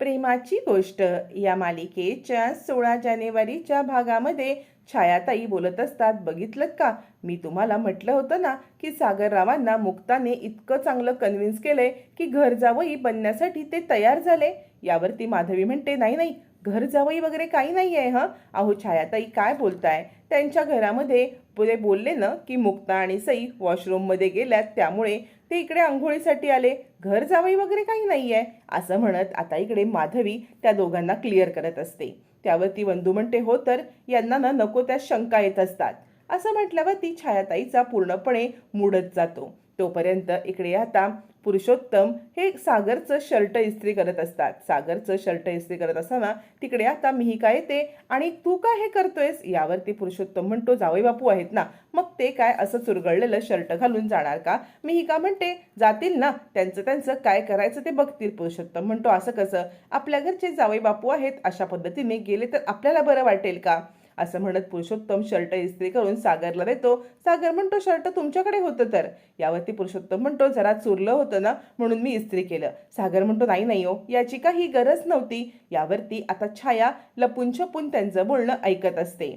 प्रेमाची गोष्ट या मालिकेच्या सोळा जानेवारीच्या भागामध्ये छायाताई बोलत असतात बघितलं का? मी तुम्हाला म्हटलं होतं ना की सागररावांना मुक्ताने इतकं चांगलं कन्व्हिन्स केलंय की घर जावई बनण्यासाठी ते तयार झाले. यावरती माधवी म्हणते नाही नाही घर जावई वगैरे काही नाही आहे हं? अहो छायाताई काय बोलताय? त्यांच्या घरामध्ये पुढे बोलले ना की मुक्ता आणि सई वॉशरूममध्ये गेल्यात त्यामुळे ते इकडे आंघोळीसाठी आले. घर जावई वगैरे काही नाही आहे असं म्हणत आता इकडे माधवी त्या दोघांना क्लिअर करत असते. त्यावरती वंदू म्हणते हो तर यांना ना नको त्या शंका येत असतात. असं म्हटल्यावर ती छायाताईचा पूर्णपणे मुडत जातो. तोपर्यंत इकडे आता पुरुषोत्तम हे सागरचं शर्ट इस्त्री करत असतात. सागरचं शर्ट इस्त्री करत असताना तिकडे आता मिहिका येते आणि तू काय हे करतोयस? यावरती पुरुषोत्तम म्हणतो जावई बापू आहेत ना मग ते काय असं चुरगळलेलं शर्ट घालून जाणार का? मिहिका म्हणते जातील ना त्यांचं त्यांचं काय करायचं ते बघतील. पुरुषोत्तम म्हणतो असं कसं? आपल्या घरचे जावई बापू आहेत अशा पद्धतीने गेले तर आपल्याला बरं वाटेल का? असं म्हणत पुरुषोत्तम शर्ट इस्त्री करून सागरला देतो सागर म्हणतो शर्ट तुमच्याकडे होतं तर. यावरती पुरुषोत्तम म्हणतो जरा चुरलं होतं ना म्हणून मी इस्त्री केलं. सागर म्हणतो नाही नाही हो याची काही गरज नव्हती. यावरती आता छाया लपून छपून त्यांचं बोलणं ऐकत असते.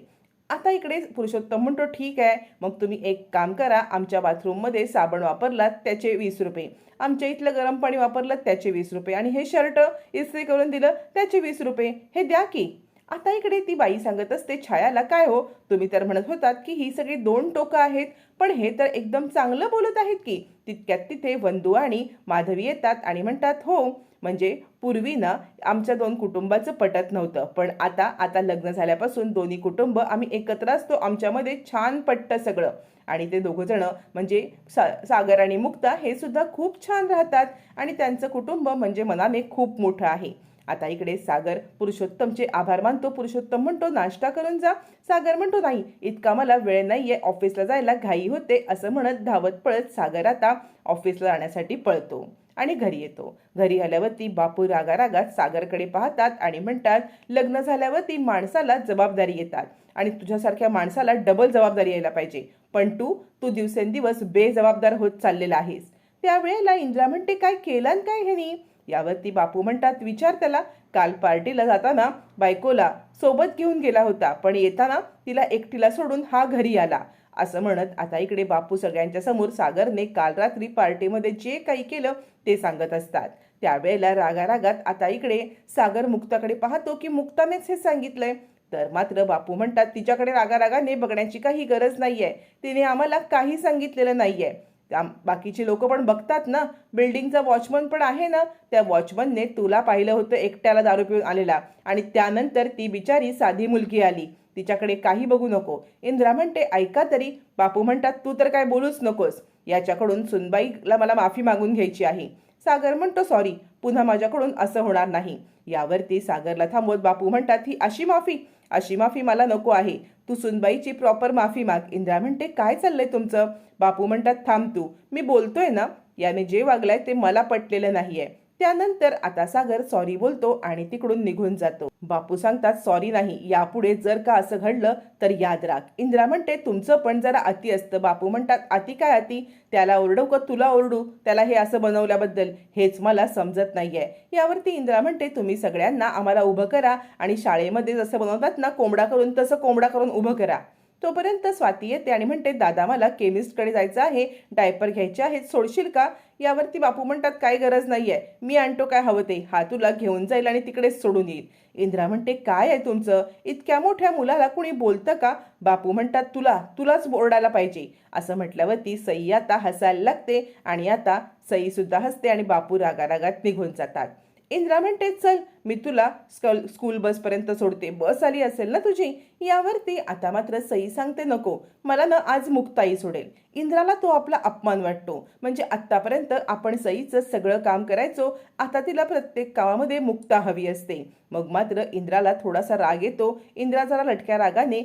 आता इकडे पुरुषोत्तम म्हणतो ठीक आहे मग तुम्ही एक काम करा आमच्या बाथरूममध्ये साबण वापरलात त्याचे वीस रुपये. आमच्या इथलं गरम पाणी वापरलं त्याचे वीस रुपये. आणि हे शर्ट इस्त्री करून दिलं त्याचे वीस रुपये. हे द्या की. आता इकडे ती बाई सांगत असते छायाला काय हो? तुम्ही तर म्हणत होतात की ही सगळी दोन टोकं आहेत पण हे तर एकदम चांगलं बोलत आहेत की तितक्यात तिथे वंदू आणि माधवी येतात आणि म्हणतात हो म्हणजे पूर्वी ना आमच्या दोन कुटुंबाचं पटत नव्हतं पण आता आता लग्न झाल्यापासून दोन्ही कुटुंब आम्ही एकत्र असतो आमच्यामध्ये छान पटतं सगळं. आणि ते दोघं जण म्हणजे सा सागर आणि मुक्ता हे सुद्धा खूप छान राहतात आणि त्यांचं कुटुंब म्हणजे मनाने खूप मोठं आहे. आता इकडे सागर पुरुषोत्तमचे आभार मानतो. पुरुषोत्तम म्हणतो नाश्ता करून जा. सागर म्हणतो नाही इतका मला वेळ नाहीये ऑफिसला जायला घाई होते असं म्हणत धावत पळत सागर आता ऑफिसला जाण्यासाठी पळतो आणि घरी येतो. घरी आल्यावरती बापू रागा रागात सागरकडे पाहतात आणि म्हणतात लग्न झाल्यावरती माणसाला जबाबदारी येतात आणि तुझ्यासारख्या माणसाला डबल जबाबदारी यायला पाहिजे. पण तू तू दिवसेंदिवस बेजबाबदार होत चाललेला आहेस. त्यावेळेला इंदिरा म्हणते काय केलं काय ह्यानी? यावरती बापू म्हणतात विचार त्याला. काल पार्टीला जाताना बायकोला सोबत घेऊन गेला होता पण येताना तिला एकटीला सोडून हा घरी आला. असं म्हणत आता इकडे बापू सगळ्यांच्या समोर सागरने काल रात्री पार्टीमध्ये जे काही केलं ते सांगत असतात. त्यावेळेला रागारागात आता इकडे सागर मुक्ताकडे पाहतो की मुक्तानेच हे सांगितलंय. तर मात्र बापू म्हणतात तिच्याकडे रागारागाने बघण्याची काही गरज नाहीये. तिने आम्हाला काही सांगितलेलं नाहीये. त्या बाकीचे लोक पण बघतात ना. बिल्डिंगचा वॉचमन पण आहे ना. त्या वॉचमनने तुला पाहिलं होतं एकट्याला दारू पिऊन आलेला. आणि त्यानंतर ती बिचारी साधी मुलगी आली. तिच्याकडे काही बघू नको. इंद्रा म्हणते ऐका तरी. बापू म्हणतात तू तर काय बोलूच नकोस. याच्याकडून सुनबाईला मला माफी मागून घ्यायची आहे. सागर म्हणतो सॉरी. पुन्हा माझ्याकडून असं होणार नाही. यावरती सागरला थांबवत बापू म्हणतात ही अशी माफी अशी माफी मला नको आहे. तू सुनबाईची प्रॉपर माफी माग. इंद्रा म्हणते काय चाललंय तुमचं? बापू म्हणतात थांब तू मी बोलतोय ना. याने जे वागलंय ते मला पटलेलं नाहीये. त्यानंतर आता सागर सॉरी बोलतो आणि तिकडून निघून जातो. बापू सांगतात सॉरी नाही यापुढे जर का असं घडलं तर याद राख. इंद्रा म्हणते तुमचं पण जरा अति असतं. बापू म्हणतात अति काय अति? त्याला ओरडू का तुला ओरडू? त्याला हे असं बनवल्याबद्दल हेच मला समजत नाहीये. यावरती इंद्रा म्हणते तुम्ही सगळ्यांना आम्हाला उभं करा आणि शाळेमध्ये जसं बनवतात ना कोंबडा करून तसं कोंबडा करून उभं करा. तोपर्यंत स्वाती येते आणि म्हणते दादा मला केमिस्टकडे जायचं आहे. डायपर घ्यायचे आहेत. सोडशील का? यावरती बापू म्हणतात काय गरज नाही आहे मी आणतो काय हवं ते. हा तुला घेऊन जाईल आणि तिकडेच सोडून येईल. इंद्रा म्हणते काय आहे तुमचं? इतक्या मोठ्या मुलाला कुणी बोलतं का? बापू म्हणतात तुला तुलाच बोर्डाला पाहिजे. असं म्हटल्यावरती सई आता हसायला लागते आणि आता सईसुद्धा हसते आणि बापू रागारागात निघून जातात. इंद्रा म्हणते चल मी तुला स्कल स्कूल बसपर्यंत सोडते. बस आली असेल ना तुझी? यावरती आता मात्र सई सांगते नको. मला ना आज मुक्ताई सोडेल. इंद्राला तो आपला अपमान वाटतो. म्हणजे आत्तापर्यंत आपण सईचं सगळं काम करायचो आता तिला प्रत्येक कामामध्ये मुक्ता हवी असते. मग मात्र इंद्राला थोडासा राग येतो. इंद्रा जरा लटक्या रागाने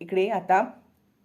इकडे आता.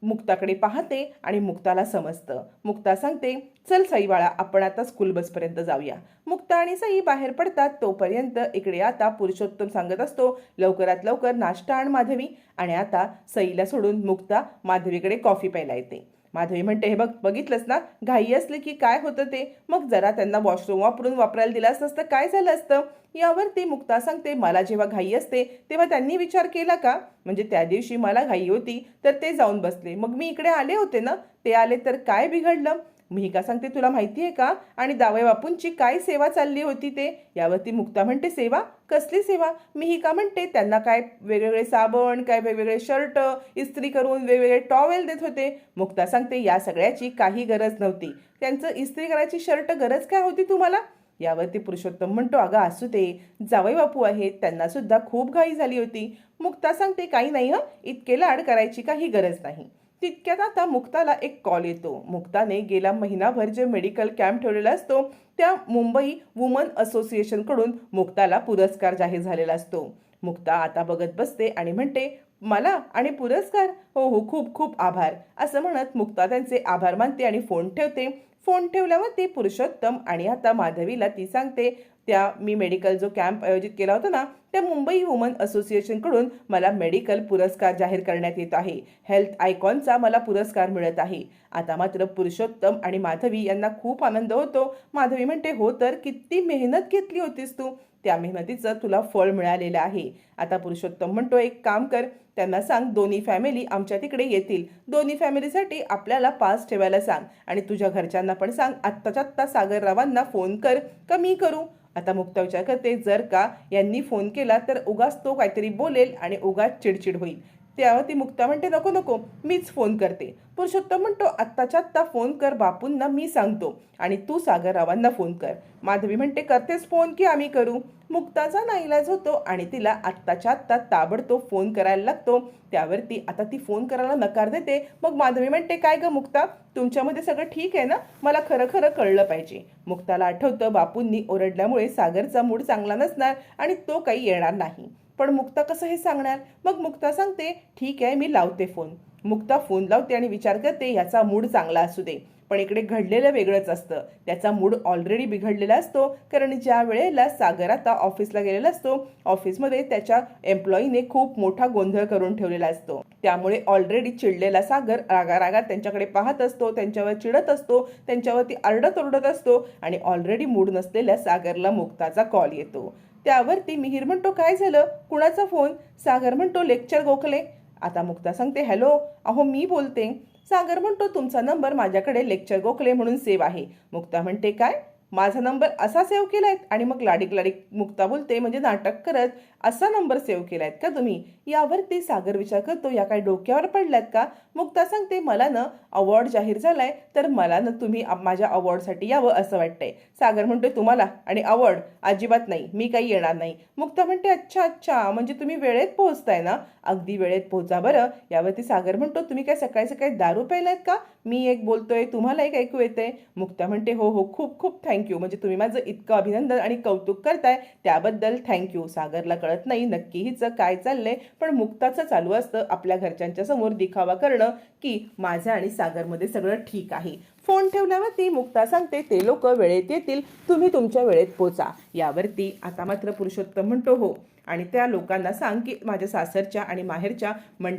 मुक्ताकडे पाहते आणि मुक्ताला समजतं. मुक्ता सांगते चल सई बाळा आपण आता स्कूल बसपर्यंत जाऊया. मुक्ता आणि साई बाहेर पडतात तोपर्यंत इकडे आता पुरुषोत्तम सांगत असतो लवकरात लवकर नाश्ता आण माधवी. आणि आता सईला सोडून मुक्ता माधवीकडे कॉफी प्यायला येते. माधवी म्हणते हे बघ बघितलंस ना? घाई असली की काय होतं ते? मग जरा त्यांना वॉशरूम वापरून वापरायला दिलं असतं काय झालं असतं? यावर ती मुक्ता सांगते मला जेव्हा घाई असते तेव्हा त्यांनी विचार केला का? म्हणजे त्या दिवशी मला घाई होती तर ते जाऊन बसले. मग मी इकडे आले होते ना? ते आले तर काय बिघडलं? मी का सांगते तुला माहिती आहे का? आणि दावे बापूंची काय सेवा चालली होती ते? यावरती मुक्ता म्हणते सेवा? कसली सेवा? मी ही का म्हणते त्यांना काय वेगवेगळे साबण काय वेगवेगळे शर्ट इस्त्री करून वेगवेगळे टॉवेल देत होते. मुक्ता सांगते या सगळ्याची काही गरज नव्हती. त्यांचं इस्त्री करायची शर्ट गरज काय होती तुम्हाला? यावरती पुरुषोत्तम म्हणतो अगं असू दे. जावई बापू आहेत त्यांना सुद्धा खूप घाई झाली होती. मुक्ता सांगते काही नाही हं. इतके लाड करायची काही गरज नाही. तितक्यात आता मुक्ताला एक कॉल येतो. मुक्ताने गेला महिनाभर जे मेडिकल कॅम्प ठेवलेला असतो त्या मुंबई वुमन असोसिएशनकडून मुक्ताला पुरस्कार जाहीर झालेला असतो. मुक्ता आता बघत बसते आणि म्हणते मला? आणि पुरस्कार? हो हो खूप खूप आभार. असं म्हणत मुक्ता त्यांचे आभार मानते आणि फोन ठेवते. फोन ठेवल्यावर ती पुरुषोत्तम आणि आता माधवीला ती सांगते त्या मी मेडिकल जो कॅम्प आयोजित केला होता ना त्या मुंबई वुमन असोसिएशनकडून मला मेडिकल पुरस्कार जाहीर करण्यात येत आहे. हेल्थ आयकॉनचा मला पुरस्कार मिळत आहे. आता मात्र पुरुषोत्तम आणि माधवी यांना खूप आनंद होतो. माधवी म्हणते हो तर किती मेहनत घेतली होतीस तू. त्या मेहनतीचं तुला फळ मिळालेलं आहे. आता पुरुषोत्तम म्हणतो एक काम कर त्यांना सांग दोन्ही फॅमिली आमच्या तिकडे येतील. दोन्ही फॅमिलीसाठी आपल्याला पास ठेवायला सांग आणि तुझ्या घरच्यांना पण सांग. आत्ताच्या आत्ता सागररावांना फोन कर. का मी करू. आता मुक्ता विचार करते जर का यांनी फोन केला तर उगाच तो काहीतरी बोलेल आणि उगाच चिडचिड होईल. त्यावर ती मुक्ता म्हणते नको नको मीच फोन करते. पुरुषोत्तम म्हणतो आत्ताच्या आत्ता फोन कर बापूंना मी सांगतो आणि तू सागररावांना फोन कर. माधवी म्हणते करतेस फोन की आम्ही करू? मुक्ताचा नाईलाज होतो आणि तिला आत्ताच्या आत्ता ताबडतोब फोन करायला लागतो. त्यावरती आता ती फोन करायला नकार देते. मग माधवी म्हणते काय ग मुक्ता? तुमच्यामध्ये सगळं ठीक आहे ना? मला खरं खरं कळलं पाहिजे. मुक्ताला आठवतं बापूंनी ओरडल्यामुळे सागरचा मूड चांगला नसणार आणि तो काही येणार नाही. पण मुक्ता कसं हे सांगणार? मग मुक्ता सांगते ठीक आहे मी लावते फोन मुक्ता फोन लावते आणि विचार करते याचा मूड चांगला असू दे. पण इकडे घडलेलं वेगळंच असतं. त्याचा मूड ऑलरेडी बिघडलेला असतो कारण ज्या वेळेला सागर आता ऑफिसला गेलेला असतो ऑफिसमध्ये त्याच्या एम्प्लॉईने खूप मोठा गोंधळ करून ठेवलेला असतो. त्यामुळे ऑलरेडी चिडलेला सागर रागारागात त्यांच्याकडे पाहत असतो त्यांच्यावर चिडत असतो त्यांच्यावरती आरडत ओरडत असतो आणि ऑलरेडी मूड नसलेल्या सागरला मुक्ताचा कॉल येतो. त्यावरती मिहीर म्हणतो काय झालं? कुणाचा फोन सागर म्हणतो लेक्चर गोखले. आता मुक्ता सांगते हॅलो अहो मी बोलते. सागर म्हणतो तुमचा नंबर माझ्याकडे लेक्चर गोखले म्हणून सेव्ह आहे. मुक्ता म्हणते काय? माझा नंबर असा सेव्ह आहे आणि मग लाडीक लाडीक मुक्ता बोलते म्हणजे नाटक करत असा नंबर सेव्ह आहेत का तुम्ही? यावरती सागर विचार करतो या काय डोक्यावर पडल्यात का? मुक्ता सांगते मला ना अवॉर्ड जाहीर झालाय तर मला ना तुम्ही माझ्या अवॉर्डसाठी यावं असं वाटतंय. सागर म्हणतोय तुम्हाला आणि अवॉर्ड अजिबात नाही मी काही येणार नाही. मुक्ता म्हणते अच्छा अच्छा म्हणजे तुम्ही वेळेत पोहोचताय ना? अगदी वेळेत पोहोचा बरं. यावरती सागर म्हणतो तुम्ही काय सकाळी सकाळी दारू प्यायलायत का? मी एक बोलतोय तुम्हाला एक ऐकू येते मुक्ता म्हणते हो हो खूप खूप थँक्यू म्हणजे तुम्ही माझं इतकं अभिनंदन आणि कौतुक करताय त्याबद्दल थँक्यू सागरला कळत नाही नक्की हिचं काय चाललंय पण मुक्ताचं चालू असतं आपल्या घरच्यांच्या समोर दिखावा करणं की माझं आणि सागरमध्ये सगळं ठीक आहे. फोन ठेवल्यावर ती मुक्ता सांगते ते लोक वेळेत येतील तुम्ही तुमच्या वेळेत पोचा. यावरती आता मात्र पुरुषोत्तम म्हणतो हो. आणि त्या लोकांना सांग की माझ्या सासरच्या आणि माहेरच्या मंड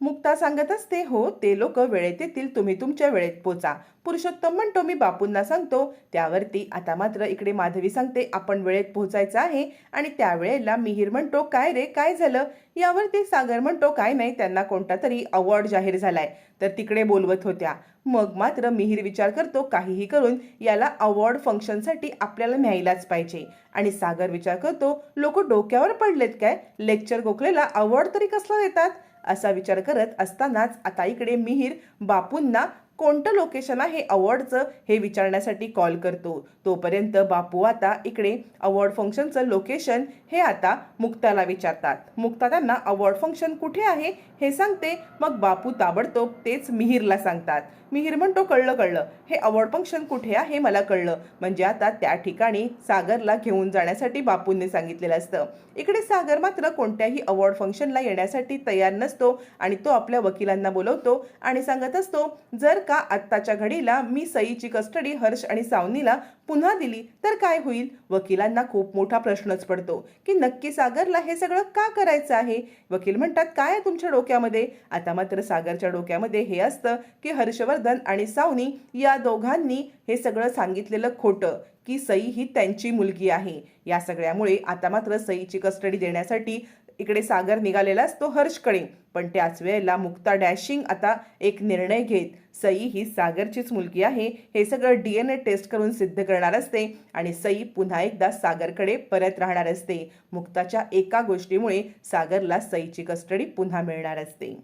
मुक्ता सांगत असते हो ते लोक वेळेत येतील तुम्ही तुमच्या वेळेत पोचा. पुरुषोत्तम म्हणतो मी बापूंना सांगतो त्यावरती आता मात्र इकडे माधवी सांगते आपण वेळेत पोहोचायचं आहे आणि त्यावेळेला मिहीर म्हणतो काय रे काय झालं? यावरती सागर म्हणतो काय नाही त्यांना कोणता तरी अवॉर्ड जाहीर झालाय. तर तिकडे बोलवत होत्या. मग मात्र मिहीर विचार करतो काहीही करून याला अवॉर्ड फंक्शनसाठी आपल्याला न्यायलाच पाहिजे. आणि सागर विचार करतो लोक डोक्यावर पडलेत काय? लेक्चर गोखलेला अवॉर्ड तरी कसला देतात? असा विचार करत असतानाच आता इकडे मिहीर बापूंना कोणतं लोकेशन आहे अवॉर्डचं हे विचारण्यासाठी कॉल करतो. तोपर्यंत बापू आता इकडे अवॉर्ड फंक्शनचं लोकेशन हे आता मुक्ताला विचारतात. मुक्ता त्यांना अवॉर्ड फंक्शन कुठे आहे? हे सांगते मग बापू ताबडतोब तेच मिहीरला सांगतात. मिहीर म्हणतो कळलं कळलं. हे अवॉर्ड फंक्शन कुठे आहे मला कळलं. म्हणजे आता त्या ठिकाणी सागरला घेऊन जाण्यासाठी बापूंनी सांगितलेलं असतं. इकडे सागर मात्र कोणत्याही अवॉर्ड फंक्शनला येण्यासाठी तयार नसतो आणि तो आपल्या वकिलांना बोलवतो आणि सांगत असतो जर का आत्ताच्या घडीला मी सईची कस्टडी हर्ष आणि सावनीला पुन्हा दिली तर काय होईल? वकिलांना खूप मोठा प्रश्नच पडतो की नक्की सागरला हे सगळं का करायचं आहे? वकील म्हणतात काय आहे तुमच्या डोक्यामध्ये? आता मात्र सागरच्या डोक्यामध्ये हे असतं की हर्षवर्धन आणि सावनी या दोघांनी हे सगळं सांगितलेलं खोटं. की सई ही त्यांची मुलगी आहे. या सगळ्यामुळे आता मात्र सईची कस्टडी देण्यासाठी इकडे सागर निघालेला असतो हर्षकडे. पण त्याच वेळेला मुक्ता डॅशिंग आता एक निर्णय घेत सई ही सागरचीच मुलगी आहे हे सगळं डी एन ए टेस्ट करून सिद्ध करणार असते आणि सई पुन्हा एकदा सागरकडे परत राहणार असते. मुक्ताच्या एका गोष्टीमुळे सागरला सईची कस्टडी पुन्हा मिळणार असते.